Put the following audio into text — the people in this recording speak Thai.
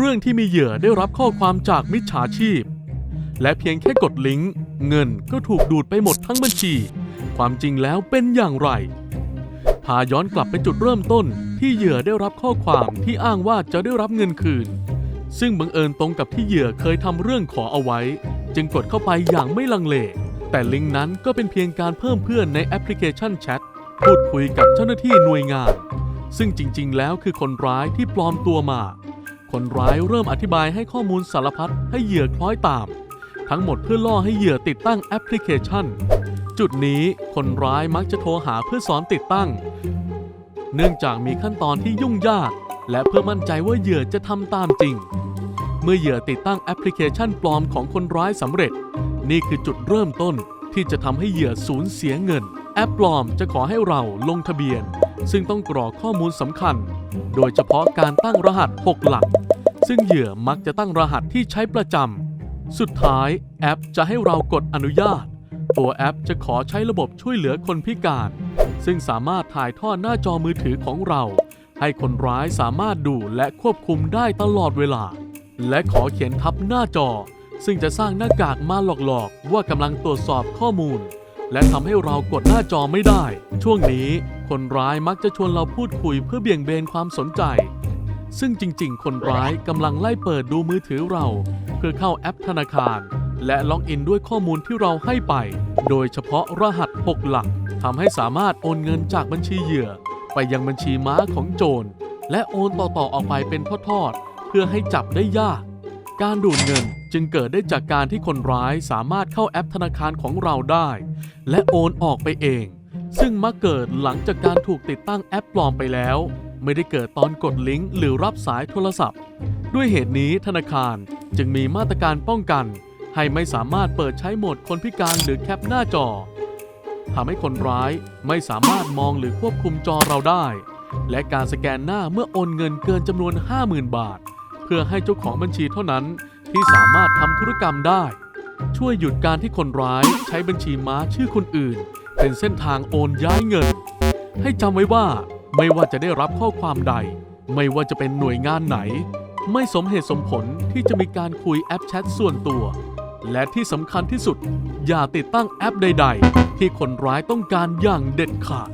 เรื่องที่มีเหยื่อได้รับข้อความจากมิจฉาชีพ และเพียงแค่กดลิงก์ เงินก็ถูกดูดไปหมดทั้งบัญชี ความจริงแล้วเป็นอย่างไรพาย้อนกลับไปจุดเริ่มต้นที่เหยื่อได้รับข้อความที่อ้างว่าจะได้รับเงินคืน ซึ่งบังเอิญตรงกับที่เหยื่อเคยทำเรื่องขอเอาไว้ จึงกดเข้าไปอย่างไม่ลังเล แต่ลิงก์นั้นก็เป็นเพียงการเพิ่มเพื่อนในแอปพลิเคชันแชทพูดคุยกับเจ้าหน้าที่หน่วยงาน ซึ่งจริง ๆ แล้วคือคนร้ายที่ปลอมตัวมา คนร้ายเริ่มอธิบายให้ข้อมูลสารพัดให้เหยื่อคล้อยตาม ทั้งหมดเพื่อล่อให้เหยื่อติดตั้งแอปพลิเคชัน จุดนี้คนร้ายมักจะโทรหาเพื่อสอนติดตั้ง เนื่องจากมีขั้นตอนที่ยุ่งยาก และเพื่อมั่นใจว่าเหยื่อจะทำตามจริง เมื่อเหยื่อติดตั้งแอปพลิเคชันปลอมของคนร้ายสำเร็จ นี่คือจุดเริ่มต้นที่จะทำให้เหยื่อสูญเสียเงิน แอปปลอมจะขอให้เราลงทะเบียน ซึ่งต้องกรอกข้อมูลสำคัญ โดยเฉพาะการตั้งรหัส 6 หลัก ซึ่งเหยื่อมักจะตั้งรหัสที่ใช้ประจำ สุดท้ายแอปจะให้เรากดอนุญาต ตัวแอปจะขอใช้ระบบช่วยเหลือคนพิการ ซึ่งสามารถถ่ายทอดหน้าจอมือถือของเรา ให้คนร้ายสามารถดูและควบคุมได้ตลอดเวลา และขอเขียนทับหน้าจอ ซึ่งจะสร้างหน้ากากมาหลอกๆ ว่ากำลังตรวจสอบข้อมูล และทำให้เรากดหน้าจอไม่ได้ ช่วงนี้คนร้ายมักจะชวนเราพูดคุยเพื่อเบี่ยงเบนความสนใจ ซึ่งจริงๆ คนร้ายกำลังไล่เปิดดูมือถือเรา เพื่อเข้าแอปธนาคาร และล็อกอินด้วยข้อมูลที่เราให้ไป โดยเฉพาะรหัส 6 หลักทำให้สามารถโอนเงินจากบัญชีเหยื่อ ไปยังบัญชีม้าของโจร และโอนต่อๆออกไปเป็นทอดๆ เพื่อให้จับได้ยาก การดูดเงินจึงเกิดได้จากการที่คนร้ายสามารถเข้าแอปธนาคารของเราได้ และโอนออกไปเอง ซึ่งมักเกิดหลังจากการถูกติดตั้งแอปปลอมไปแล้ว ไม่ได้เกิดตอนกดลิงก์หรือรับสายโทรศัพท์ ด้วยเหตุนี้ธนาคารจึงมีมาตรการป้องกัน ให้ไม่สามารถเปิดใช้โหมดคนพิการหรือแคปหน้าจอทำให้คนร้ายไม่สามารถมองหรือควบคุมจอเราได้ และการสแกนหน้าเมื่อโอนเงินเกินจำนวน 50,000 บาท เพื่อให้เจ้าของบัญชีเท่านั้นที่สามารถทำธุรกรรมได้ ช่วยหยุดการที่คนร้ายใช้บัญชีม้าชื่อคนอื่น เป็นเส้นทางโอนย้ายเงิน ให้จำไว้ว่า ไม่ว่าจะได้รับข้อความใด ไม่ว่าจะเป็นหน่วยงานไหน ไม่สมเหตุสมผลที่จะมีการคุยแอปแชทส่วนตัว และที่สำคัญที่สุด อย่าติดตั้งแอปใด ๆ ที่คนร้ายต้องการอย่างเด็ดขาด